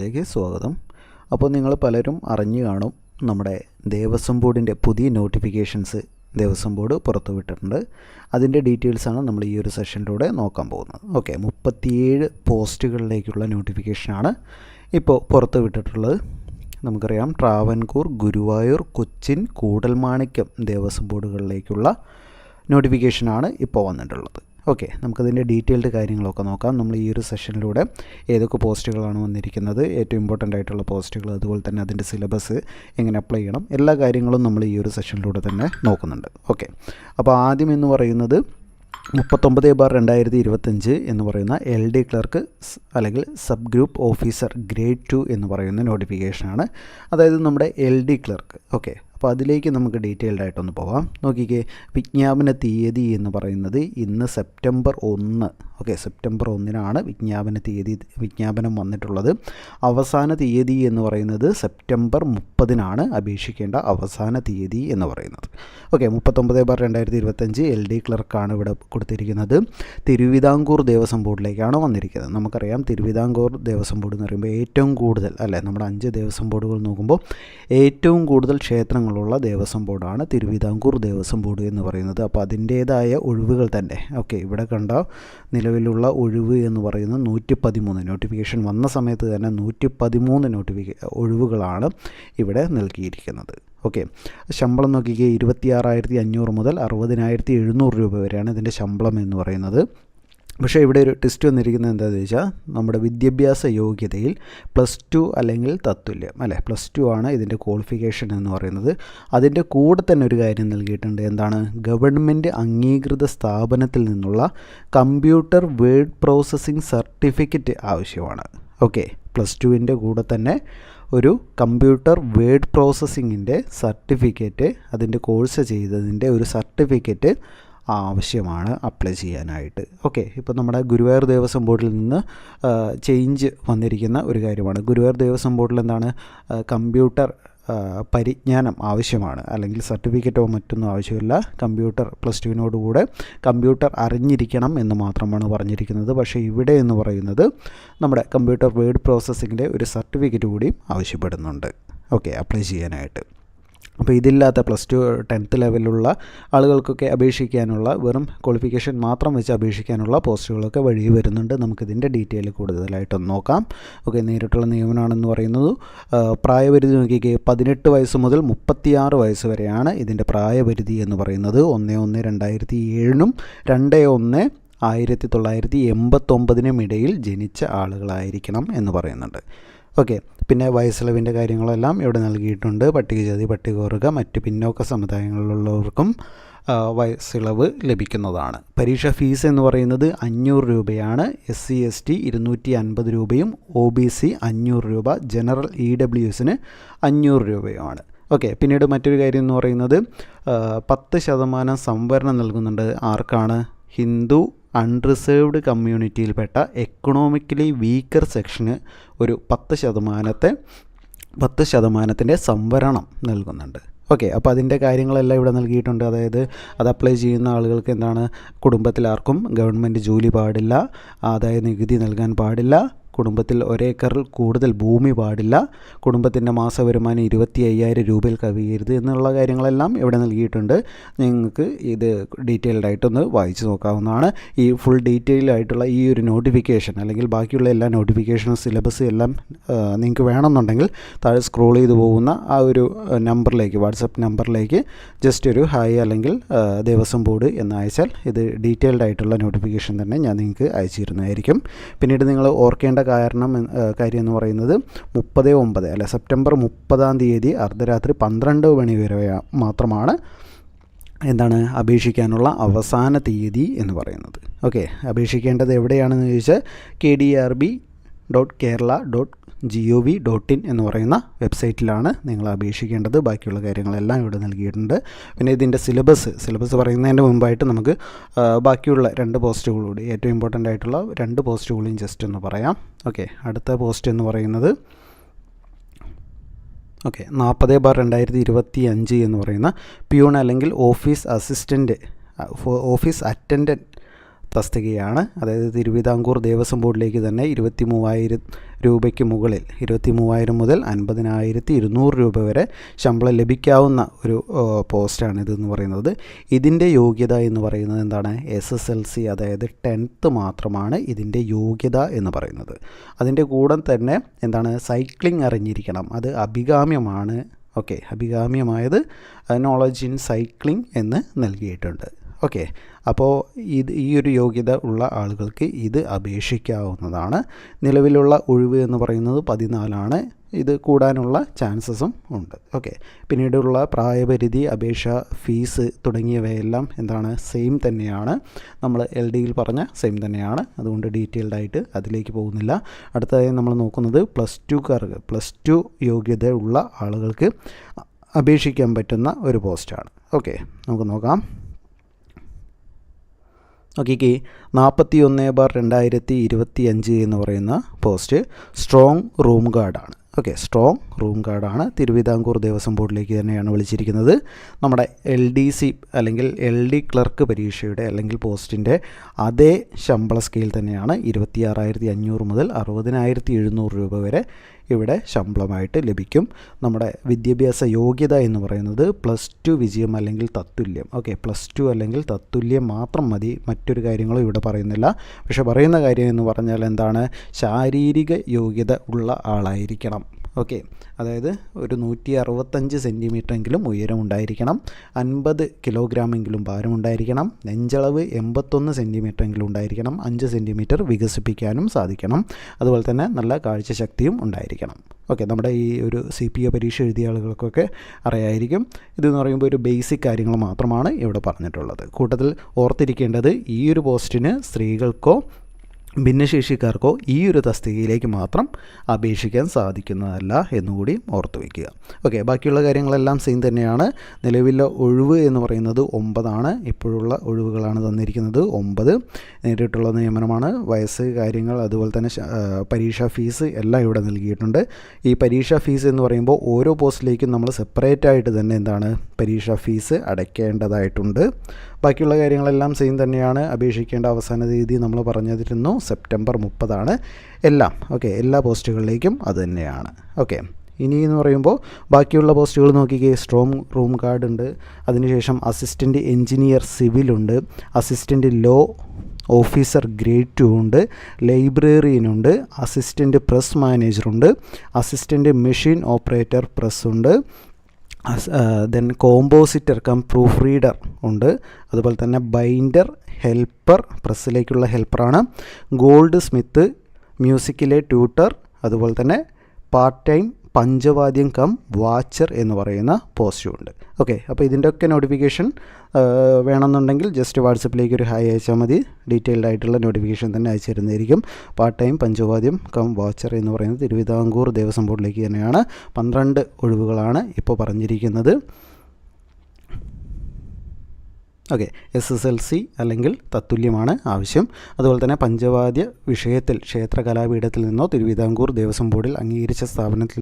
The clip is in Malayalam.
ചാനലിലേക്ക് സ്വാഗതം. അപ്പോൾ നിങ്ങൾ പലരും അറിഞ്ഞു കാണും നമ്മുടെ ദേവസ്വം ബോർഡിന്റെ പുതിയ നോട്ടിഫിക്കേഷൻസ് ദേവസ്വം ബോർഡ് പുറത്തുവിട്ടിട്ടുണ്ട് അതിന്റെ ഡീറ്റെയിൽസാണ് നമ്മൾ ഈ ഒരു സെഷനിലൂടെ നോക്കാൻ പോകുന്നത്. ഓക്കെ മുപ്പത്തിയേഴ് പോസ്റ്റുകളിലേക്കുള്ള നോട്ടിഫിക്കേഷനാണ് ഇപ്പോൾ പുറത്തുവിട്ടിട്ടുള്ളത് നമുക്കറിയാം ട്രാവൻകൂർ ഗുരുവായൂർ കൊച്ചിൻ കൂടൽമാണിക്യം ദേവസ്വം ബോർഡുകളിലേക്കുള്ള നോട്ടിഫിക്കേഷനാണ് ഇപ്പോൾ വന്നിട്ടുള്ളത്. ഓക്കെ നമുക്കതിന്റെ ഡീറ്റെയിൽഡ് കാര്യങ്ങളൊക്കെ നോക്കാം. നമ്മൾ ഈ ഒരു സെഷനിലൂടെ ഏതൊക്കെ പോസ്റ്റുകളാണ് വന്നിരിക്കുന്നത് ഏറ്റവും ഇമ്പോർട്ടന്റ് ആയിട്ടുള്ള പോസ്റ്റുകൾ അതുപോലെ തന്നെ അതിന്റെ സിലബസ് എങ്ങനെ അപ്ലൈ ചെയ്യണം എല്ലാ കാര്യങ്ങളും നമ്മൾ ഈ ഒരു സെഷനിലൂടെ തന്നെ നോക്കുന്നുണ്ട്. ഓക്കെ അപ്പോൾ ആദ്യം എന്ന് പറയുന്നത് മുപ്പത്തൊമ്പത് ബാർ രണ്ടായിരത്തി ഇരുപത്തഞ്ച് എന്ന് പറയുന്ന എൽ ഡി ക്ലർക്ക് അല്ലെങ്കിൽ sub group officer grade two എന്ന് പറയുന്ന നോട്ടിഫിക്കേഷനാണ് അതായത് നമ്മുടെ എൽ ഡി ക്ലർക്ക് ഓക്കെ അപ്പോൾ അതിലേക്ക് നമുക്ക് ഡീറ്റെയിൽഡ് ആയിട്ടൊന്ന് പോവാം. നോക്കിക്കേ വിജ്ഞാപന തീയതി എന്ന് പറയുന്നത് ഇന്ന് സെപ്റ്റംബർ ഒന്ന്. ഓക്കെ സെപ്റ്റംബർ ഒന്നിനാണ് വിജ്ഞാപന തീയതി വിജ്ഞാപനം വന്നിട്ടുള്ളത്. അവസാന തീയതി എന്ന് പറയുന്നത് സെപ്റ്റംബർ മുപ്പതിനാണ് അപേക്ഷിക്കേണ്ട അവസാന തീയതി എന്ന് പറയുന്നത്. ഓക്കെ മുപ്പത്തൊമ്പത് ബാർ രണ്ടായിരത്തി ഇരുപത്തഞ്ച് എൽ ഡി ക്ലർക്കാണ് ഇവിടെ കൊടുത്തിരിക്കുന്നത്. തിരുവിതാംകൂർ ദേവസ്വം ബോർഡിലേക്കാണ് വന്നിരിക്കുന്നത്. നമുക്കറിയാം തിരുവിതാംകൂർ ദേവസ്വം ബോർഡ് എന്ന് പറയുമ്പോൾ ഏറ്റവും കൂടുതൽ അല്ലേ? നമ്മുടെ അഞ്ച് ദേവസ്വം ബോർഡുകൾ നോക്കുമ്പോൾ ഏറ്റവും കൂടുതൽ ക്ഷേത്രങ്ങളുള്ള ദേവസ്വം ബോർഡാണ്. തിരുവിതാംകൂർ ദേവസ്വം ബോർഡ് എന്ന് പറയുന്നത്. അപ്പോൾ അതിന്റേതായ ഒഴിവുകൾ തന്നെ. ഓക്കെ ഇവിടെ കണ്ട? നിലവിലുള്ള ഒഴിവ് എന്ന് പറയുന്നത് നൂറ്റി പതിമൂന്ന് നോട്ടിഫിക്കേഷൻ വന്ന സമയത്ത് തന്നെ നൂറ്റി പതിമൂന്ന് നോട്ടിഫിക്കേ ഒഴിവുകളാണ് ഇവിടെ നൽകിയിരിക്കുന്നത്. ഓക്കെ ശമ്പളം നോക്കിക്കേ ഇരുപത്തിയാറായിരത്തി അഞ്ഞൂറ് മുതൽ അറുപതിനായിരത്തി എഴുന്നൂറ് രൂപ വരെയാണ് ഇതിന്റെ ശമ്പളം എന്ന് പറയുന്നത്. പക്ഷേ ഇവിടെ ഒരു ടെസ്റ്റ് വന്നിരിക്കുന്നത് എന്താണെന്ന് വെച്ചാൽ നമ്മുടെ വിദ്യാഭ്യാസ യോഗ്യതയിൽ പ്ലസ് ടു അല്ലെങ്കിൽ തത്തുല്യം അല്ലേ? പ്ലസ് ടു ആണ് ഇതിന്റെ ക്വാളിഫിക്കേഷൻ എന്ന് പറയുന്നത്. അതിന്റെ കൂടെ തന്നെ ഒരു കാര്യം നൽകിയിട്ടുണ്ട്. എന്താണ്? ഗവൺമെന്റ് അംഗീകൃത സ്ഥാപനത്തിൽ നിന്നുള്ള കമ്പ്യൂട്ടർ വേഡ് പ്രോസസ്സിംഗ് സർട്ടിഫിക്കറ്റ് ആവശ്യമാണ്. ഓക്കെ പ്ലസ് ടുവിന്റെ കൂടെ തന്നെ ഒരു കമ്പ്യൂട്ടർ വേഡ് പ്രോസസ്സിങ്ങിന്റെ സർട്ടിഫിക്കറ്റ് അതിന്റെ കോഴ്സ് ചെയ്തതിന്റെ ഒരു സർട്ടിഫിക്കറ്റ് ആവശ്യമാണ് അപ്ലൈ ചെയ്യാനായിട്ട്. ഓക്കെ ഇപ്പോൾ നമ്മുടെ ഗുരുവായൂർ ദേവസ്വം ബോർഡിൽ നിന്ന് ചേഞ്ച് വന്നിരിക്കുന്ന ഒരു കാര്യമാണ്. ഗുരുവായൂർ ദേവസ്വം ബോർഡിൽ എന്താണ്? കമ്പ്യൂട്ടർ പരിജ്ഞാനം ആവശ്യമാണ്. അല്ലെങ്കിൽ സർട്ടിഫിക്കറ്റോ മറ്റൊന്നും ആവശ്യമില്ല. കമ്പ്യൂട്ടർ പ്ലസ് ടുവിനോടുകൂടെ കമ്പ്യൂട്ടർ അറിഞ്ഞിരിക്കണം എന്ന് മാത്രമാണ് പറഞ്ഞിരിക്കുന്നത്. പക്ഷേ ഇവിടെ എന്ന് പറയുന്നത് നമ്മുടെ കമ്പ്യൂട്ടർ വേഡ് പ്രോസസ്സിങ്ങിന്റെ ഒരു സർട്ടിഫിക്കറ്റ് കൂടി ആവശ്യപ്പെടുന്നുണ്ട്. ഓക്കെ അപ്ലൈ ചെയ്യാനായിട്ട്. അപ്പോൾ ഇതില്ലാത്ത പ്ലസ് ടു ടെൻത്ത് ലെവലിലുള്ള ആളുകൾക്കൊക്കെ അപേക്ഷിക്കാനുള്ള വെറും ക്വാളിഫിക്കേഷൻ മാത്രം വെച്ച് അപേക്ഷിക്കാനുള്ള പോസ്റ്റുകളൊക്കെ വഴി വരുന്നുണ്ട്. നമുക്കിതിന്റെ ഡീറ്റെയിൽ കൂടുതലായിട്ടൊന്ന് നോക്കാം. ഓക്കെ നേരിട്ടുള്ള നിയമനമാണെന്ന് പറയുന്നത് പ്രായപരിധി നോക്കിക്കേ പതിനെട്ട് വയസ്സ് മുതൽ മുപ്പത്തിയാറ് വയസ്സ് വരെയാണ് ഇതിന്റെ പ്രായപരിധി എന്ന് പറയുന്നത്. ഒന്ന് ഒന്ന് രണ്ടായിരത്തി ഏഴിനും രണ്ട് ഒന്ന് ആയിരത്തി തൊള്ളായിരത്തി എൺപത്തൊമ്പതിനും ഇടയിൽ ജനിച്ച ആളുകളായിരിക്കണം എന്ന് പറയുന്നുണ്ട്. ഓക്കെ. പിന്നെ വയസ്സിളവിന്റെ കാര്യങ്ങളെല്ലാം ഇവിടെ നൽകിയിട്ടുണ്ട്. പട്ടികജാതി പട്ടികവർഗ മറ്റ് പിന്നോക്ക സമുദായങ്ങളിലുള്ളവർക്കും വയസ്സിളവ് ലഭിക്കുന്നതാണ്. പരീക്ഷ ഫീസ് എന്ന് പറയുന്നത് അഞ്ഞൂറ് രൂപയാണ്. എസ് സി എസ് ടി ഇരുന്നൂറ്റി അൻപത് രൂപയും ഒ ബി സി അഞ്ഞൂറ് രൂപ. ജനറൽ ഇ ഡബ്ല്യു എസിന് അഞ്ഞൂറ് രൂപയുമാണ്. ഓക്കെ. പിന്നീട് മറ്റൊരു കാര്യം എന്ന് പറയുന്നത് പത്ത് ശതമാനം സംവരണം നൽകുന്നുണ്ട് ആർക്കാണ്? ഹിന്ദു അൺറിസേർവ്ഡ് കമ്മ്യൂണിറ്റിയിൽപ്പെട്ട എക്കണോമിക്കലി വീക്കർ സെക്ഷന് ഒരു പത്ത് ശതമാനത്തെ പത്ത് ശതമാനത്തിന്റെ സംവരണം നൽകുന്നുണ്ട്. ഓക്കെ അപ്പോൾ അതിന്റെ കാര്യങ്ങളെല്ലാം ഇവിടെ നൽകിയിട്ടുണ്ട്. അതായത് അത് അപ്ലൈ ചെയ്യുന്ന ആളുകൾക്ക് എന്താണ്? കുടുംബത്തിലാർക്കും ഗവൺമെന്റ് ജോലി പാടില്ല. ആദായ നികുതി നൽകാൻ പാടില്ല. കുടുംബത്തിൽ ഒരേക്കറിൽ കൂടുതൽ ഭൂമി പാടില്ല. കുടുംബത്തിന്റെ മാസവരുമാനം ഇരുപത്തി അയ്യായിരം രൂപയിൽ കവിയരുത് എന്നുള്ള കാര്യങ്ങളെല്ലാം ഇവിടെ നൽകിയിട്ടുണ്ട്. നിങ്ങൾക്ക് ഇത് ഡീറ്റെയിൽഡ് ആയിട്ടൊന്ന് വായിച്ചു നോക്കാവുന്നതാണ്. ഈ ഫുൾ ഡീറ്റെയിൽ ആയിട്ടുള്ള ഈ ഒരു നോട്ടിഫിക്കേഷൻ അല്ലെങ്കിൽ ബാക്കിയുള്ള എല്ലാ നോട്ടിഫിക്കേഷനും സിലബസ് എല്ലാം നിങ്ങൾക്ക് വേണമെന്നുണ്ടെങ്കിൽ താഴെ സ്ക്രോൾ ചെയ്ത് പോകുന്ന ആ ഒരു നമ്പറിലേക്ക് വാട്സപ്പ് നമ്പറിലേക്ക് ജസ്റ്റ് ഒരു ഹായ് അല്ലെങ്കിൽ ദേവസ്വം ബോർഡ് എന്ന് അയച്ചാൽ ഇത് ഡീറ്റെയിൽഡ് ആയിട്ടുള്ള നോട്ടിഫിക്കേഷൻ തന്നെ ഞാൻ നിങ്ങൾക്ക് അയച്ചിരുന്നതായിരിക്കും പിന്നീട് നിങ്ങൾ ഓർക്കേണ്ട കാരണം കാര്യം എന്ന് പറയുന്നത് മുപ്പത് ഒമ്പത് അല്ലെ സെപ്റ്റംബർ മുപ്പതാം തീയതി അർദ്ധരാത്രി പന്ത്രണ്ട് മണി വരെ മാത്രമാണ് എന്താണ് അപേക്ഷിക്കാനുള്ള അവസാന തീയതി എന്ന് പറയുന്നത്. ഓക്കെ അപേക്ഷിക്കേണ്ടത് എവിടെയാണെന്ന് ചോദിച്ചാൽ K D R B dot Kerala dot G O V dot in എന്ന് പറയുന്ന വെബ്സൈറ്റിലാണ് നിങ്ങൾ അപേക്ഷിക്കേണ്ടത്. ബാക്കിയുള്ള കാര്യങ്ങളെല്ലാം ഇവിടെ നൽകിയിട്ടുണ്ട്. പിന്നെ ഇതിന്റെ സിലബസ് സിലബസ് പറയുന്നതിന്റെ മുമ്പായിട്ട് നമുക്ക് ബാക്കിയുള്ള രണ്ട് പോസ്റ്റുകളൂടി ഏറ്റവും ഇമ്പോർട്ടന്റ് ആയിട്ടുള്ള രണ്ട് പോസ്റ്റുകളും ജസ്റ്റ് ഒന്ന് പറയാം. ഓക്കെ അടുത്ത പോസ്റ്റ് എന്ന് പറയുന്നത് ഓക്കെ നാൽപ്പത് ബാർ രണ്ടായിരത്തി ഇരുപത്തി അഞ്ച് എന്ന് പറയുന്ന പ്യൂൺ അല്ലെങ്കിൽ ഓഫീസ് അസിസ്റ്റന്റ് ഓഫീസ് അറ്റൻഡന്റ് തസ്തികയാണ്. അതായത് തിരുവിതാംകൂർ ദേവസ്വം ബോർഡിലേക്ക് തന്നെ ഇരുപത്തി മൂവായിരം രൂപയ്ക്ക് മുകളിൽ ഇരുപത്തി മൂവായിരം മുതൽ അൻപതിനായിരത്തി ഇരുന്നൂറ് രൂപ വരെ ശമ്പളം ലഭിക്കാവുന്ന ഒരു പോസ്റ്റാണ് ഇതെന്ന് പറയുന്നത്. ഇതിന്റെ യോഗ്യത എന്ന് പറയുന്നത് എന്താണ്? എസ് എസ് എൽ സി അതായത് ടെൻത്ത് മാത്രമാണ് ഇതിന്റെ യോഗ്യത എന്ന് പറയുന്നത്. അതിന്റെ കൂടെ തന്നെ എന്താണ്? സൈക്ലിംഗ് അറിഞ്ഞിരിക്കണം. അത് അഭികാമ്യമാണ്. ഓക്കെ അഭികാമ്യമായത് നോളജ് ഇൻ സൈക്ലിംഗ് എന്ന് നൽകിയിട്ടുണ്ട്. ഓക്കെ. അപ്പോൾ ഇത് ഈ ഒരു യോഗ്യത ഉള്ള ആളുകൾക്ക് ഇത് അപേക്ഷിക്കാവുന്നതാണ്. നിലവിലുള്ള ഒഴിവ് എന്ന് പറയുന്നത് പതിനാലാണ്. ഇത് കൂടാനുള്ള ചാൻസസും ഉണ്ട്. ഓക്കെ. പിന്നീടുള്ള പ്രായപരിധി അപേക്ഷ ഫീസ് തുടങ്ങിയവയെല്ലാം എന്താണ്? സെയിം തന്നെയാണ്. നമ്മൾ എൽ ഡിയിൽ പറഞ്ഞ സെയിം തന്നെയാണ്. അതുകൊണ്ട് ഡീറ്റെയിൽഡ് ആയിട്ട് അതിലേക്ക് പോകുന്നില്ല. അടുത്തതായി നമ്മൾ നോക്കുന്നത് പ്ലസ് ടുക്കാർക്ക് പ്ലസ് ടു യോഗ്യത ഉള്ള ആളുകൾക്ക് അപേക്ഷിക്കാൻ പറ്റുന്ന ഒരു പോസ്റ്റാണ്. ഓക്കെ. നമുക്ക് നോക്കാം. നോക്കിക്കേ നാൽപ്പത്തി ഒന്ന് ബാർ രണ്ടായിരത്തി ഇരുപത്തി അഞ്ച് എന്ന് പറയുന്ന പോസ്റ്റ് സ്ട്രോങ് റൂം ഗാർഡാണ്. ഓക്കെ സ്ട്രോങ് റൂം ഗാർഡാണ്. തിരുവിതാംകൂർ ദേവസ്വം ബോർഡിലേക്ക് തന്നെയാണ് വിളിച്ചിരിക്കുന്നത്. നമ്മുടെ എൽ ഡി സി അല്ലെങ്കിൽ എൽ ഡി ക്ലർക്ക് പരീക്ഷയുടെ അല്ലെങ്കിൽ പോസ്റ്റിന്റെ അതേ ശമ്പള സ്കെയിൽ തന്നെയാണ് ഇരുപത്തി ആറായിരത്തി അഞ്ഞൂറ് മുതൽ അറുപതിനായിരത്തി എഴുന്നൂറ് രൂപ വരെ ഇവിടെ ശമ്പളമായിട്ട് ലഭിക്കും. നമ്മുടെ വിദ്യാഭ്യാസ യോഗ്യത എന്ന് പറയുന്നത് പ്ലസ് ടു വിജയം അല്ലെങ്കിൽ തത്തുല്യം. ഓക്കെ പ്ലസ് ടു അല്ലെങ്കിൽ തത്തുല്യം മാത്രം മതി. മറ്റൊരു കാര്യങ്ങളും ഇവിടെ പറയുന്നില്ല. പക്ഷേ പറയുന്ന കാര്യം എന്ന് പറഞ്ഞാൽ എന്താണ്? ശാരീരിക യോഗ്യത ഉള്ള ആളായിരിക്കണം. ഓക്കെ. അതായത് ഒരു നൂറ്റി അറുപത്തഞ്ച് സെന്റിമീറ്ററെങ്കിലും ഉയരം ഉണ്ടായിരിക്കണം അൻപത് കിലോഗ്രാമെങ്കിലും ഭാരം ഉണ്ടായിരിക്കണം നെഞ്ചളവ് എൺപത്തൊന്ന് സെന്റിമീറ്ററെങ്കിലും ഉണ്ടായിരിക്കണം. അഞ്ച് സെന്റിമീറ്റർ വികസിപ്പിക്കാനും സാധിക്കണം. അതുപോലെ തന്നെ നല്ല കാഴ്ചശക്തിയും ഉണ്ടായിരിക്കണം. ഓക്കെ നമ്മുടെ ഈ ഒരു സി പി ഒ പരീക്ഷ എഴുതിയ ആളുകൾക്കൊക്കെ അറിയായിരിക്കും. ഇതെന്ന് പറയുമ്പോൾ ഒരു ബേസിക് കാര്യങ്ങൾ മാത്രമാണ് ഇവിടെ പറഞ്ഞിട്ടുള്ളത്. കൂട്ടത്തിൽ ഓർത്തിരിക്കേണ്ടത് ഈ ഒരു പോസ്റ്റിന് സ്ത്രീകൾക്കോ ഭിന്നശേഷിക്കാർക്കോ ഈ ഒരു തസ്തികയിലേക്ക് മാത്രം അപേക്ഷിക്കാൻ സാധിക്കുന്നതല്ല എന്നുകൂടി ഓർത്തു വയ്ക്കുക ഓക്കെ ബാക്കിയുള്ള കാര്യങ്ങളെല്ലാം സെയിം തന്നെയാണ്. നിലവിലെ ഒഴിവ് എന്ന് പറയുന്നത് ഒമ്പതാണ്. ഇപ്പോഴുള്ള ഒഴിവുകളാണ് തന്നിരിക്കുന്നത് ഒമ്പത്. നേരിട്ടുള്ള നിയമനമാണ്. വയസ്സ് കാര്യങ്ങൾ അതുപോലെ തന്നെ പരീക്ഷാ ഫീസ് എല്ലാം ഇവിടെ നൽകിയിട്ടുണ്ട്. ഈ പരീക്ഷാ ഫീസ് എന്ന് പറയുമ്പോൾ ഓരോ പോസ്റ്റിലേക്കും നമ്മൾ സെപ്പറേറ്റ് ആയിട്ട് തന്നെ എന്താണ് പരീക്ഷാ ഫീസ് അടയ്ക്കേണ്ടതായിട്ടുണ്ട്. ബാക്കിയുള്ള കാര്യങ്ങളെല്ലാം സെയിം തന്നെയാണ്. അപേക്ഷിക്കേണ്ട അവസാന തീയതി നമ്മൾ പറഞ്ഞതിരുന്നു സെപ്റ്റംബർ മുപ്പതാണ്. എല്ലാം ഓക്കെ എല്ലാ പോസ്റ്റുകളിലേക്കും അത് തന്നെയാണ്. ഓക്കെ ഇനി എന്ന് പറയുമ്പോൾ ബാക്കിയുള്ള പോസ്റ്റുകൾ നോക്കിക്കേ. സ്ട്രോങ് റൂം കാർഡ് ഉണ്ട്. അതിനുശേഷം assistant engineer സിവിലുണ്ട് assistant law officer grade two ഉണ്ട്. ലൈബ്രറിയനുണ്ട് അസിസ്റ്റന്റ് പ്രസ് മാനേജറുണ്ട് അസിസ്റ്റന്റ് മെഷീൻ ഓപ്പറേറ്റർ പ്രസ് ഉണ്ട്. Then compositor cum proof reader ഉണ്ട്. അതുപോലെ തന്നെ ബൈൻഡർ ഹെൽപ്പർ പ്രസ്സിലേക്കുള്ള ഹെൽപ്പറാണ് ഗോൾഡ് സ്മിത്ത് മ്യൂസിക്കിലെ ട്യൂട്ടർ അതുപോലെ തന്നെ പാർട്ട് ടൈം പഞ്ചവാദ്യം കം വാച്ചർ എന്ന് പറയുന്ന പോസ്റ്റും ഉണ്ട്. ഓക്കെ അപ്പോൾ ഇതിന്റെയൊക്കെ നോട്ടിഫിക്കേഷൻ വേണമെന്നുണ്ടെങ്കിൽ ജസ്റ്റ് വാട്സപ്പിലേക്ക് ഒരു ഹായ് അയച്ചാൽ മതി. ഡീറ്റെയിൽഡ് ആയിട്ടുള്ള നോട്ടിഫിക്കേഷൻ തന്നെ അയച്ചു തരുന്നതായിരിക്കും. പാർട്ട് ടൈം പഞ്ചവാദ്യം കം വാച്ചർ എന്ന് പറയുന്നത് തിരുവിതാംകൂർ ദേവസ്വം ബോർഡിലേക്ക് തന്നെയാണ്. പന്ത്രണ്ട് ഒഴിവുകളാണ് ഇപ്പോൾ പറഞ്ഞിരിക്കുന്നത്. Okay S S L C അല്ലെങ്കിൽ തത്തുല്യമാണ് ആവശ്യം. അതുപോലെ തന്നെ പഞ്ചവാദ്യ വിഷയത്തിൽ ക്ഷേത്ര കലാപീഠത്തിൽ നിന്നോ തിരുവിതാംകൂർ ദേവസ്വം ബോർഡിൽ അംഗീകരിച്ച സ്ഥാപനത്തിൽ